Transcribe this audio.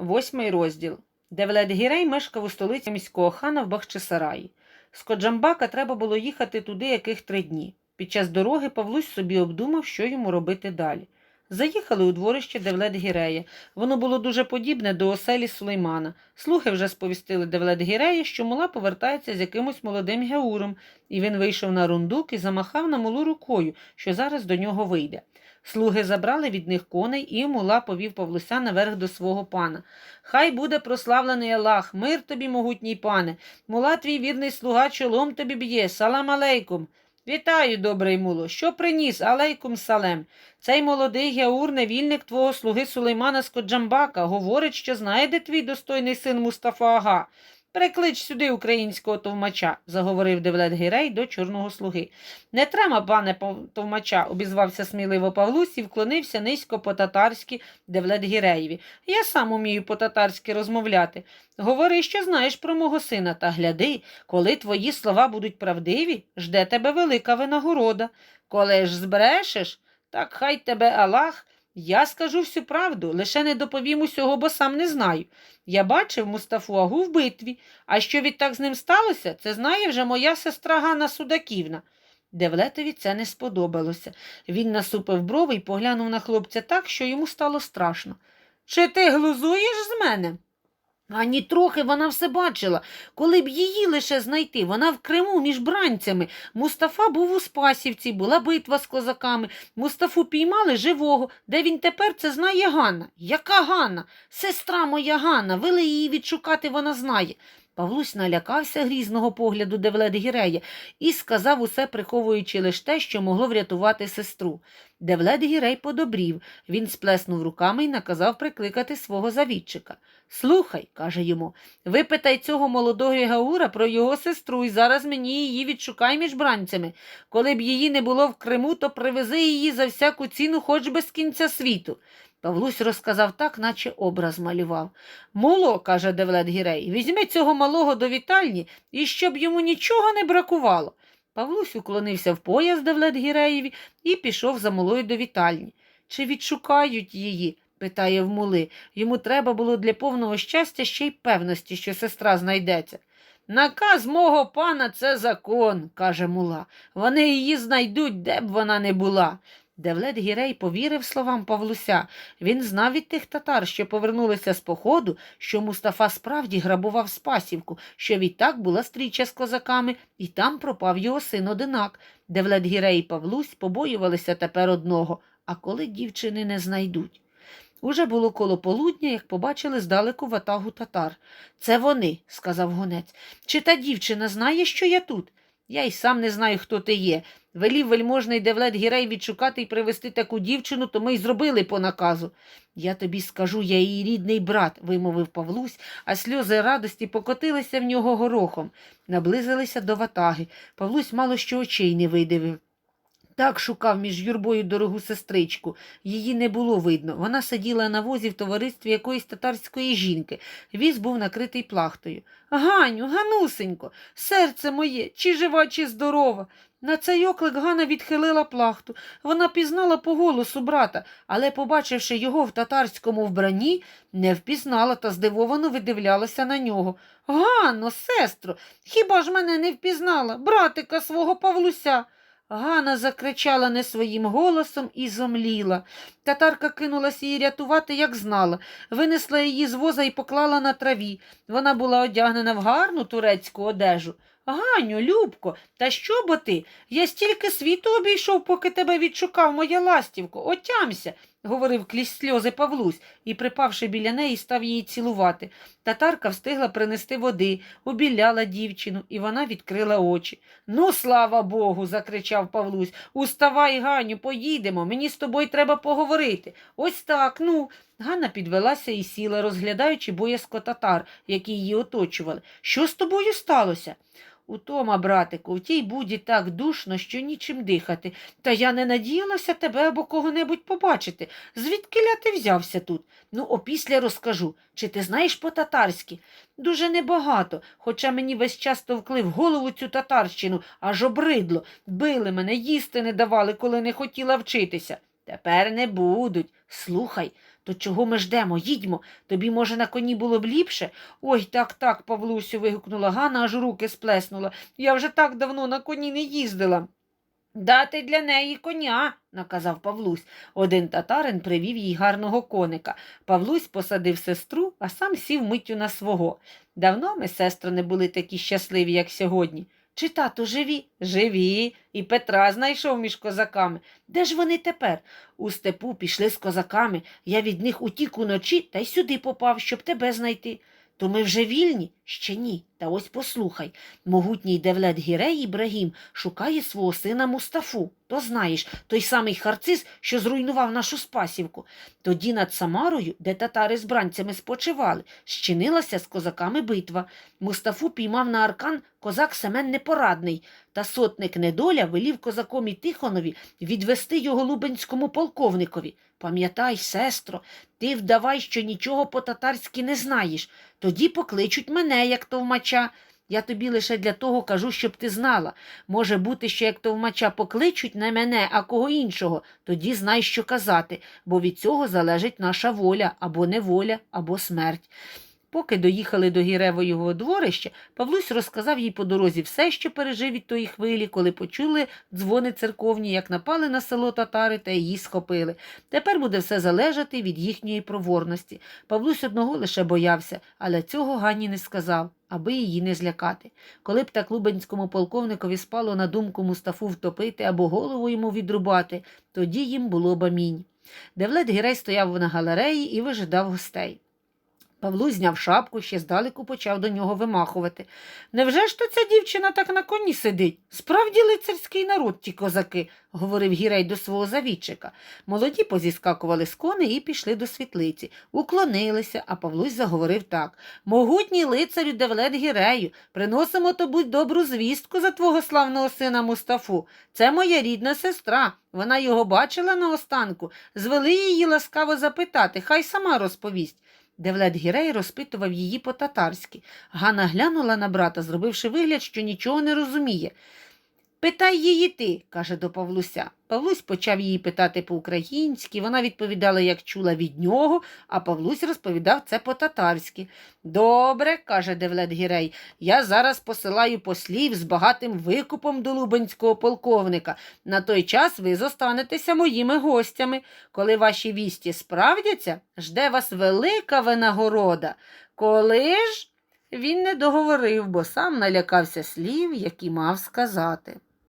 Восьмий розділ. Девлет Гірей мешкав у столиці міського хана в Бахчисараї. З Коджамбака треба було їхати туди яких три дні. Під час дороги Павлусь собі обдумав, що йому робити далі. Заїхали у дворище Девлет Гірея. Воно було дуже подібне до оселі Сулеймана. Слухи вже сповістили Девлет Гірея, що мула повертається з якимось молодим геуром, і він вийшов на рундук і замахав на мулу рукою, що зараз до нього вийде. Слуги забрали від них коней, і мула повів Павлуся наверх до свого пана. Хай буде прославлений Аллах, мир тобі, могутній пане. Мула твій вірний слуга чолом тобі б'є. Салам алейкум. Вітаю, добрий муло. Що приніс? Алейкум салем. Цей молодий геур, невільник твого слуги Сулеймана з Коджамбака, говорить, що знає, де твій достойний син Мустафа Ага. Приклич сюди українського товмача, заговорив Девлет Гірей до чорного слуги. Не треба, пане товмача, обізвався сміливо Павлусь і вклонився низько по-татарськи Девлет Гіреєві. Я сам умію по-татарськи розмовляти. Говори, що знаєш про мого сина, та гляди, коли твої слова будуть правдиві, жде тебе велика винагорода. Коли ж збрешеш, так хай тебе Аллах. Я скажу всю правду, лише не доповім усього, бо сам не знаю. Я бачив Мустафу Агу в битві, а що відтак з ним сталося, це знає вже моя сестра Ганна Судаківна. Девлетові це не сподобалося. Він насупив брови і поглянув на хлопця так, що йому стало страшно. Чи ти глузуєш з мене? Ані трохи вона все бачила. Коли б її лише знайти, вона в Криму між бранцями. Мустафа був у Спасівці, була битва з козаками. Мустафу піймали живого. Де він тепер, це знає Ганна. Яка Ганна? Сестра моя Ганна. Вели її відшукати, вона знає. Павлусь налякався грізного погляду Девлет Гірея і сказав усе, приховуючи лише те, що могло врятувати сестру. Девлет Гірей подобрів. Він сплеснув руками і наказав прикликати свого завідчика. Слухай, каже йому, випитай цього молодого Гаура про його сестру і зараз мені її відшукай між бранцями. Коли б її не було в Криму, то привези її за всяку ціну, хоч би з кінця світу. Павлусь розказав так, наче образ малював. Моло, каже Девлет Гірей, візьми цього малого до вітальні і щоб йому нічого не бракувало. Павлусь уклонився в пояс Девлет Гіреєві і пішов за молою до вітальні. Чи відшукають її? питає в мули. Йому треба було для повного щастя ще й певності, що сестра знайдеться. Наказ мого пана це закон, каже мула. Вони її знайдуть, де б вона не була. Девлет Гірей повірив словам Павлуся. Він знав від тих татар, що повернулися з походу, що Мустафа справді грабував Спасівку, що відтак була стріча з козаками, і там пропав його син одинак. Девлет Гірей і Павлусь побоювалися тепер одного, а коли дівчини не знайдуть. Уже було коло полудня, як побачили здалеку ватагу татар. Це вони, сказав гонець. Чи та дівчина знає, що я тут? Я й сам не знаю, хто ти є. Велів вельможний Девлет Гірей відшукати і привезти таку дівчину, то ми й зробили по наказу. Я тобі скажу, я її рідний брат, вимовив Павлусь, а сльози радості покотилися в нього горохом. Наблизилися до ватаги. Павлусь мало що очей не видивив. Так шукав між юрбою дорогу сестричку. Її не було видно. Вона сиділа на возі в товаристві якоїсь татарської жінки. Віз був накритий плахтою. Ганю, Ганусенько, серце моє, чи жива, чи здорова. На цей оклик Ганна відхилила плахту. Вона пізнала по голосу брата, але, побачивши його в татарському вбранні, не впізнала та здивовано видивлялася на нього. Ганно, сестро, хіба ж мене не впізнала, братика свого Павлуся? Ганна закричала не своїм голосом і зомліла. Татарка кинулась її рятувати, як знала, винесла її з воза і поклала на траві. Вона була одягнена в гарну турецьку одежу. Ганю, Любко, та що бо ти? Я стільки світу обійшов, поки тебе відшукав, моя ластівко. Отямся, говорив крізь сльози Павлусь і, припавши біля неї, став її цілувати. Татарка встигла принести води, обіляла дівчину, і вона відкрила очі. Ну, слава Богу, закричав Павлусь. Уставай, Ганю, поїдемо. Мені з тобою треба поговорити. Ось так, ну. Ганна підвелася і сіла, розглядаючи боязко татар, які її оточували. Що з тобою сталося? Утома, братику, в тій буді так душно, що нічим дихати. Та я не надіялася тебе або кого-небудь побачити. Звідки ти взявся тут? Ну, опісля розкажу. Чи ти знаєш по-татарськи? Дуже небагато, хоча мені весь час товкли в голову цю татарщину, аж обридло. Били мене, їсти не давали, коли не хотіла вчитися. Тепер не будуть. Слухай, То чого ми ждемо? Їдьмо. Тобі, може, на коні було б ліпше? Ой, так, так, Павлусю, вигукнула Ганна, аж руки сплеснула. Я вже так давно на коні не їздила. Дати для неї коня, наказав Павлусь. Один татарин привів їй гарного коника. Павлусь посадив сестру, а сам сів миттю на свого. Давно ми, сестро, не були такі щасливі, як сьогодні. Чи тато живі? Живі. І Петра знайшов між козаками. Де ж вони тепер? У степу пішли з козаками. Я від них утік уночі та й сюди попав, щоб тебе знайти. То ми вже вільні? Ще ні. Та ось послухай. Могутній Девлет Гірей Ібрагім шукає свого сина Мустафу. То знаєш, той самий харциз, що зруйнував нашу спасівку. Тоді над Самарою, де татари з бранцями спочивали, щинилася з козаками битва. Мустафу піймав на аркан козак Семен Непорадний, та сотник Недоля велів козаком Тихонові відвести його лубенському полковникові. Пам'ятай, сестро, ти вдавай, що нічого по-татарськи не знаєш. Тоді покличуть мене, як товмача. Я тобі лише для того кажу, щоб ти знала. Може бути, що як товмача покличуть не мене, а кого іншого, тоді знай, що казати, бо від цього залежить наша воля або неволя, або смерть. Поки доїхали до Гіревого дворища, Павлусь розказав їй по дорозі все, що пережив від тої хвилі, коли почули дзвони церковні, як напали на село татари та її схопили. Тепер буде все залежати від їхньої проворності. Павлусь одного лише боявся, але цього Ганні не сказав, аби її не злякати. Коли б так лубенському полковникові спало на думку Мустафу втопити або голову йому відрубати, тоді їм було б амінь. Девлет Гірей стояв на галереї і вижидав гостей. Павло зняв шапку, ще здалеку почав до нього вимахувати. Невже ж то ця дівчина так на коні сидить? Справді лицарський народ ті козаки, говорив гірей до свого завідчика. Молоді позіскакували з коней і пішли до світлиці, уклонилися, а Павлусь заговорив так Могутній лицарю Девлет Гірею, приносимо тобі добру звістку за твого славного сина Мустафу. Це моя рідна сестра. Вона його бачила наостанку. Звели її ласкаво запитати, хай сама розповість. Девлет Гірей розпитував її по-татарськи. Ганна глянула на брата, зробивши вигляд, що нічого не розуміє. Питай її ти, каже до Павлуся. Павлусь почав її питати по-українськи, вона відповідала, як чула від нього, а Павлусь розповідав це по-татарськи. Добре, каже Девлет Гірей, я зараз посилаю послів з багатим викупом до лубенського полковника. На той час ви зостанетеся моїми гостями. Коли ваші вісті справдяться, жде вас велика винагорода. Коли ж? Він не договорив, бо сам налякався слів, які мав сказати.